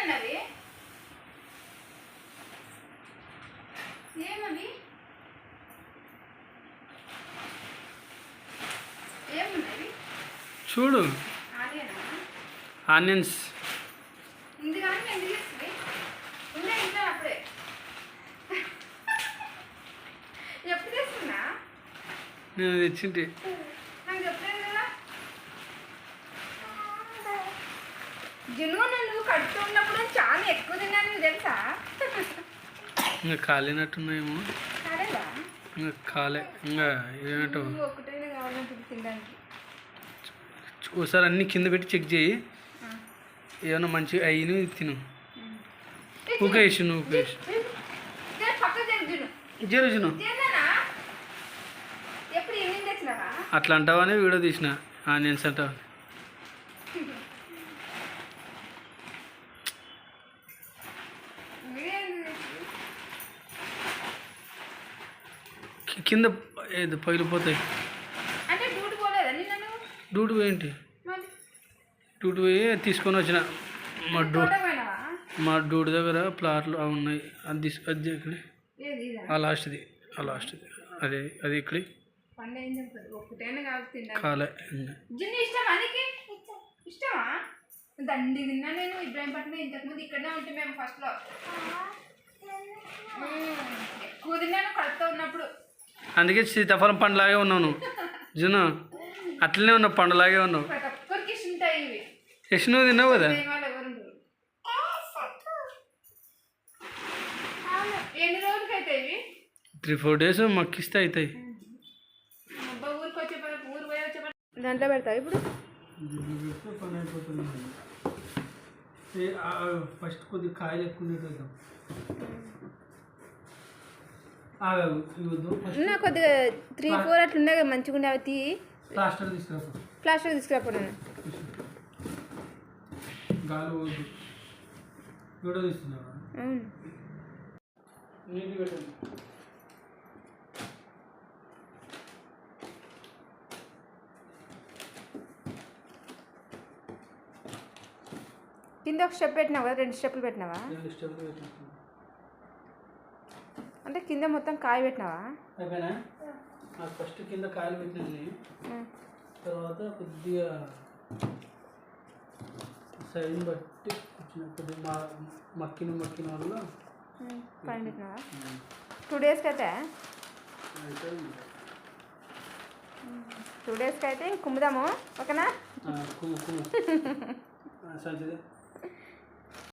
అవి ఏమున్నాయి చూడు. ఆనియనా? ఆనియన్స్. ఎందుకు అప్పుడే. ఎప్పుడు తెస్తున్నా నేను తెచ్చింటి. జున్ను నువ్వు కడుతూ ఉన్నప్పుడు చాలా ఎక్కువ తిన్నాను నువ్వు తెలుసా? ఇంకా కాలినట్టున్నాయేమో. కాలేదా? ఇంకా కాలే. ఇంకా ఒకటైనా తినడానికి. ఒకసారి అన్ని కింద పెట్టి చెక్ చేయి. ఏమైనా మంచి అయిన తిను. ఉమ్. ఊక వేసి నువ్వు ఊక వేసి నేను పక్కకు జరు జున్ను జరు జును తిన్నానా? ఎప్పుడు ఈవినింగ్ తెచ్చినావా? అట్లా అంటావని వీడియో తీసిన. ఆనియన్స్ అంటావు కింద ఏది పగిలిపోతాయి. అంటే డ్యూటీ పోలేదా నిన్న నువ్వు? డూడు ఏంటి మరి? డూడు పోయి తీసుకొని వచ్చిన. మా డూ మా డూడు దగ్గర ప్లాట్లు అవి ఉన్నాయి. అది తీసు అది ఇక్కడ ఆ లాస్ట్ది ఆ లాస్ట్ది. అదే అది ఇక్కడ కాలే. ఇష్టమా దండి తిన్నా నేను ఇబ్రాహీంపట్నం ఇంతకుముందు ఇక్కడనే ఉంటే మేము ఫస్ట్లో ఎక్కువ తిన్నాను కడుపుతో ఉన్నప్పుడు. అందుకే సీతాఫలం పండులాగే ఉన్నావు నువ్వు. జును అట్లనే ఉన్నావు పండులాగే ఉన్నావు. నువ్వు తిన్నావు కదా? త్రీ ఫోర్ డేస్ మక్కిస్తే అవుతాయి. పని దాంట్లో పెడతావు ఇప్పుడు? ఫస్ట్ కొద్దిగా కాయలు ఎక్కువ నా కొద్దిగా త్రీ ఫోర్ అట్లా ఉన్నాయి కదా మంచిగా ఉండే అవి తీ ప్లాస్టర్ తీసుకురా ప్లాస్టర్ తీసుకురాపో నేను. గాలి పోద్దు వీడియో తీస్తున్నావా? అవును. నీటి పెట్టండి. కింద ఒక స్టెప్ పెట్టినావు కదా రెండు స్టెప్పులు పెట్టినావా? రెండు స్టెప్లు పెట్టేస్తున్నాను అంటే కింద మొత్తం కాయ పెట్టినావా? అయిపోయినా? ఫస్ట్ కింద కాయలు పెట్టినది ఉం. తర్వాత కొద్దిగా సైజుని బట్టి కొద్దిగా మక్కిన మక్కిన వల్ల పెట్టినావా? టూ డేస్కి అయితే? అయితే టూ డేస్కి అయితే కుమ్ముదాము ఓకేనా?